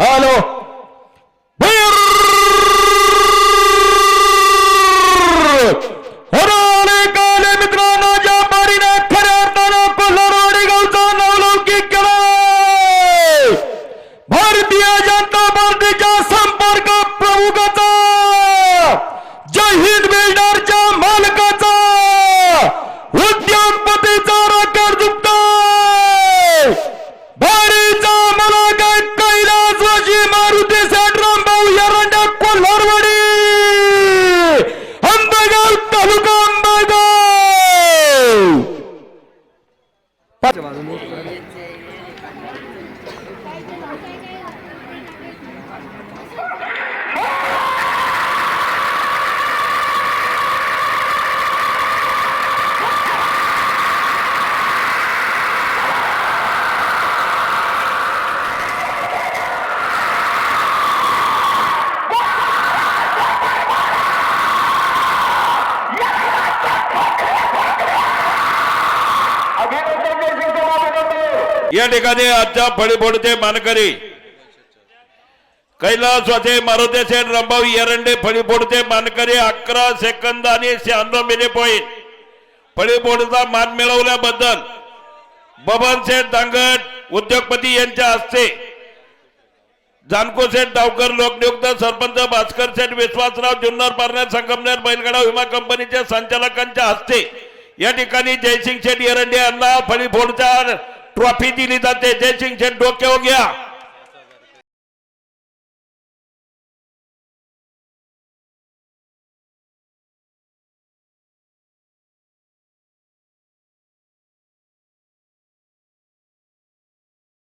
Alô? Hadi. या ठिकाणी आजच्या फळीफोडचे मानकरी कैलास वाचे मारुती सेन रंभाव एरंडे फळीफोडचे मानकरी अकरा सेकंद आणि शहाण्णव मिनिट पॉईंट फळीफोडचा मान मिळवल्याबद्दल बबन सेठ दांगट उद्योगपती यांच्या हस्ते जानको सेठ डावकर लोकनियुक्त सरपंच भास्कर सेठ विश्वासराव जुन्नर पारनेर संगमनेर बैलगाडा विमा कंपनीच्या संचालकांच्या हस्ते या ठिकाणी जयसिंग शेठ एरंडे यांना फळीफोडच्या ट्रॉफी दिली जाते. जयसिंग शेठ डोक्यावर घ्या हो